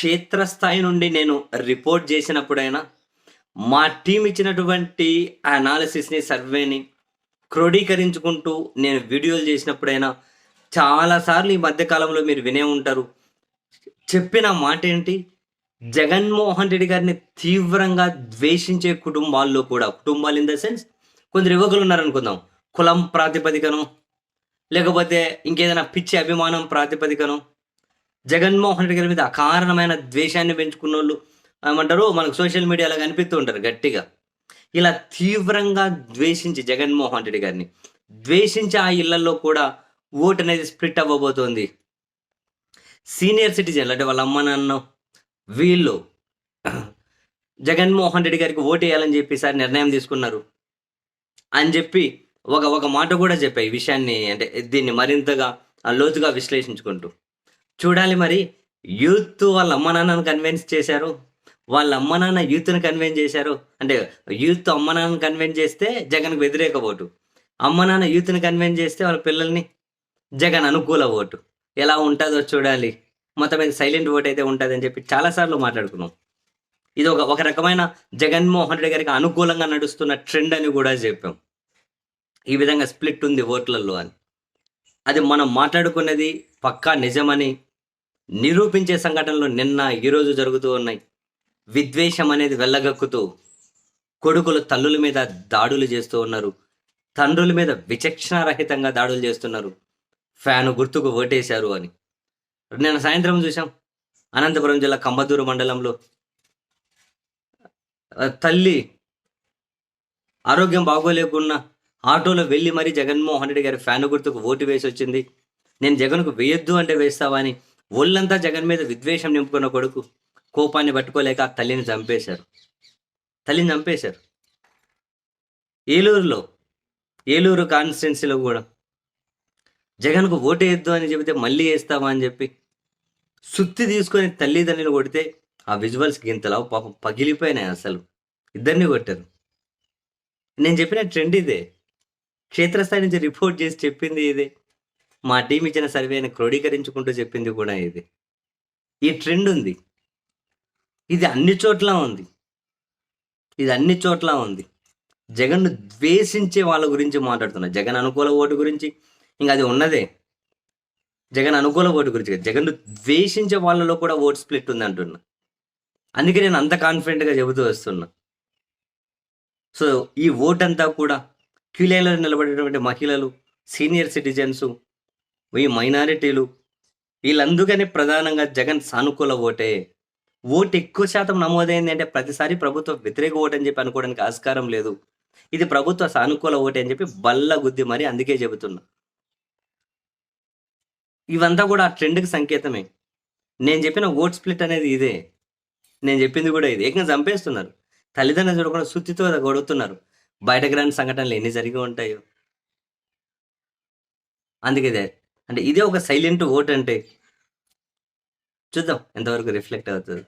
క్షేత్రస్థాయి నుండి నేను రిపోర్ట్ చేసినప్పుడైనా మా టీం ఇచ్చినటువంటి అనాలిసిస్ని సర్వేని క్రోడీకరించుకుంటూ నేను వీడియోలు చేసినప్పుడైనా చాలాసార్లు ఈ మధ్యకాలంలో మీరు వినే ఉంటారు. చెప్పిన మాట ఏంటి? జగన్మోహన్ రెడ్డి గారిని తీవ్రంగా ద్వేషించే కుటుంబాల్లో కూడా కుటుంబాలు ఇన్ ద సెన్స్ కొందరు యువకులు ఉన్నారనుకుందాం. కులం ప్రాతిపదికను లేకపోతే ఇంకేదైనా పిచ్చి అభిమానం ప్రాతిపదికను జగన్మోహన్ రెడ్డి గారి మీద అకారణమైన ద్వేషాన్ని పెంచుకున్న వాళ్ళు ఏమంటారు మనకు సోషల్ మీడియాలో కనిపిస్తూ ఉంటారు గట్టిగా. ఇలా తీవ్రంగా ద్వేషించి జగన్మోహన్ రెడ్డి గారిని ద్వేషించి ఆ ఇళ్ళలో కూడా ఓటు అనేది స్ప్లిట్ అవ్వబోతోంది. సీనియర్ సిటిజన్లు అంటే వాళ్ళ అమ్మ నాన్న వీళ్ళు జగన్మోహన్ రెడ్డి గారికి ఓటు వేయాలని చెప్పి సార్ నిర్ణయం తీసుకున్నారు. అని చెప్పి ఒక ఒక మాట కూడా చెప్పాయి ఈ విషయాన్ని అంటే దీన్ని మరింతగా ఆ లోతుగా విశ్లేషించుకుంటూ. చూడాలి మరి. యూత్ వాళ్ళ అమ్మ నాన్నను కన్విన్స్ చేశారు. వాళ్ళ అమ్మ నాన్న యూత్ని కన్విన్స్ చేశారు. అంటే యూత్ అమ్మ నాన్నను కన్విన్స్ చేస్తే జగన్కు వ్యతిరేక ఓటు. అమ్మ నాన్న యూత్ని కన్విన్స్ చేస్తే వాళ్ళ పిల్లల్ని జగన్ అనుకూల ఓటు. ఎలా ఉంటుందో చూడాలి. మొత్తం మీద సైలెంట్ ఓట్ అయితే ఉంటుంది అని చెప్పి చాలాసార్లు మాట్లాడుకున్నాం. ఇది ఒక ఒక రకమైన జగన్మోహన్ రెడ్డి గారికి అనుకూలంగా నడుస్తున్న ట్రెండ్ అని కూడా చెప్పాం. ఈ విధంగా స్ప్లిట్ ఉంది ఓట్లలో అని. అది మనం మాట్లాడుకున్నది పక్కా నిజమని నిరూపించే సంఘటనలు నిన్న ఈరోజు జరుగుతూ ఉన్నాయి. విద్వేషం అనేది వెళ్ళగక్కుతూ కొడుకులు తల్లుల మీద దాడులు చేస్తూ ఉన్నారు. తండ్రుల మీద విచక్షణారహితంగా దాడులు చేస్తున్నారు. ఫ్యాను గుర్తుకు ఓటేశారు అని. నిన్న సాయంత్రం చూసాం అనంతపురం జిల్లా కంబదూరు మండలంలో. తల్లి ఆరోగ్యం బాగోలేకున్నా ఆటోలో వెళ్ళి మరీ జగన్మోహన్ రెడ్డి గారి ఫ్యాన్ గుర్తుకు ఓటు వేసి వచ్చింది నేను జగన్కు వేయొద్దు అంటే వేస్తావా అని ఒళ్ళంతా జగన్ మీద విద్వేషం నింపుకున్న కొడుకు కోపాన్ని పట్టుకోలేక ఆ తల్లిని చంపేశారు. తల్లిని చంపేశారు. ఏలూరులో ఏలూరు కాన్స్టిట్యున్సీలో కూడా జగన్కు ఓటు వేయొద్దు అని చెబితే మళ్ళీ వేస్తావా అని చెప్పి సుత్తి తీసుకొని తల్లిదండ్రులు కొడితే ఆ విజువల్స్ గింతలా పాపం పగిలిపోయినాయి అసలు. ఇద్దరిని కొట్టారు. నేను చెప్పిన ట్రెండ్ ఇదే. క్షేత్రస్థాయి నుంచి రిపోర్ట్ చేసి చెప్పింది ఇదే. మా టీం ఇచ్చిన సర్వేని క్రోడీకరించుకుంటూ చెప్పింది కూడా ఇది. ఈ ట్రెండ్ ఉంది. ఇది అన్ని చోట్ల ఉంది. ఇది అన్ని చోట్ల ఉంది. జగన్ను ద్వేషించే వాళ్ళ గురించి మాట్లాడుతున్నా. జగన్ అనుకూల ఓటు గురించి ఇంకా అది ఉన్నదే. జగన్ అనుకూల ఓటు గురించి జగన్ను ద్వేషించే వాళ్ళలో కూడా ఓట్ స్ప్లిట్ ఉంది అంటున్నా. అందుకే నేను అంత కాన్ఫిడెంట్గా చెబుతూ వస్తున్నా. సో ఈ ఓట్ అంతా కూడా క్యూలైన్లో నిలబడేటువంటి మహిళలు సీనియర్ సిటిజన్స్ ఈ మైనారిటీలు. వీళ్ళందుకనే ప్రధానంగా జగన్ సానుకూల ఓటే. ఓటు ఎక్కువ శాతం నమోదైంది అంటే ప్రతిసారి ప్రభుత్వ వ్యతిరేక ఓటు అని చెప్పి అనుకోవడానికి ఆస్కారం లేదు. ఇది ప్రభుత్వ సానుకూల ఓటే అని చెప్పి బల్ల గుద్ది మరి అందుకే చెబుతున్నా. ఇవంతా కూడా ఆ ట్రెండ్కి సంకేతమే. నేను చెప్పిన ఓట్ స్ప్లిట్ అనేది ఇదే. నేను చెప్పింది కూడా ఇది. ఏకంగా చంపేస్తున్నారు. తల్లిదండ్రులు చూడకుండా సుత్తితో గొడుగుతున్నారు బయటకు రాని సంఘటనలు ఎన్ని జరిగి ఉంటాయో. అందుకే ఇదే అంటే ఇదే ఒక సైలెంట్ ఓట్ అంటే చూద్దాం ఎంతవరకు రిఫ్లెక్ట్ అవుతుంది.